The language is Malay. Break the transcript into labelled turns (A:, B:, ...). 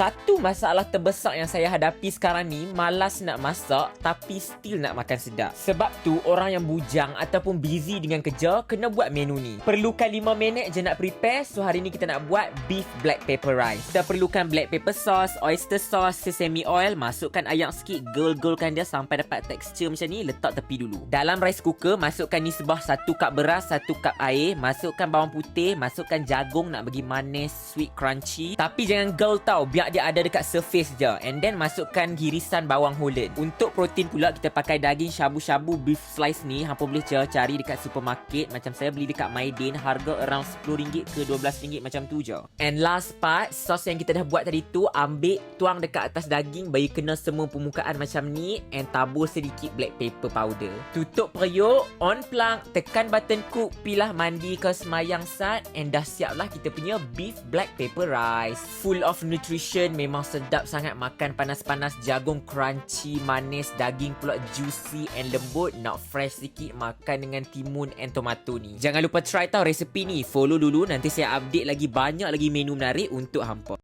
A: Satu masalah terbesar yang saya hadapi sekarang ni Malas nak masak Tapi still nak makan sedap. Sebab tu orang yang bujang Ataupun busy dengan kerja Kena buat menu ni. Perlukan 5 minit je nak prepare So hari ni kita nak buat Beef black pepper rice. Kita perlukan black pepper sauce Oyster sauce Sesame oil Masukkan ayam sikit Girl-girlkan dia Sampai dapat tekstur macam ni Letak tepi dulu. Dalam rice cooker Masukkan nisbah 1 cup beras 1 cup air Masukkan bawang putih Masukkan jagung Nak bagi manis Sweet crunchy. Tapi jangan girl tau Biar dia ada dekat surface je. And then masukkan girisan bawang holland Untuk protein pula Kita pakai daging shabu-shabu beef slice ni. Hampa boleh cari dekat supermarket. Macam saya beli dekat Maidin Harga around RM10 ke RM12 macam tu je. And last part Sos yang kita dah buat tadi tu Ambil tuang dekat atas daging. Bagi kena semua permukaan macam ni. And tabur sedikit black pepper powder. Tutup periuk On plug Tekan button cook Pilah mandi ke semayang sat. And dah siap lah kita punya beef black pepper rice. Full of nutrition Memang sedap sangat Makan panas-panas Jagung crunchy Manis Daging pula juicy and lembut. Nak fresh sikit Makan dengan timun and tomato ni. Jangan lupa try tau resepi ni. Follow dulu Nanti saya update lagi banyak lagi menu menarik Untuk hampa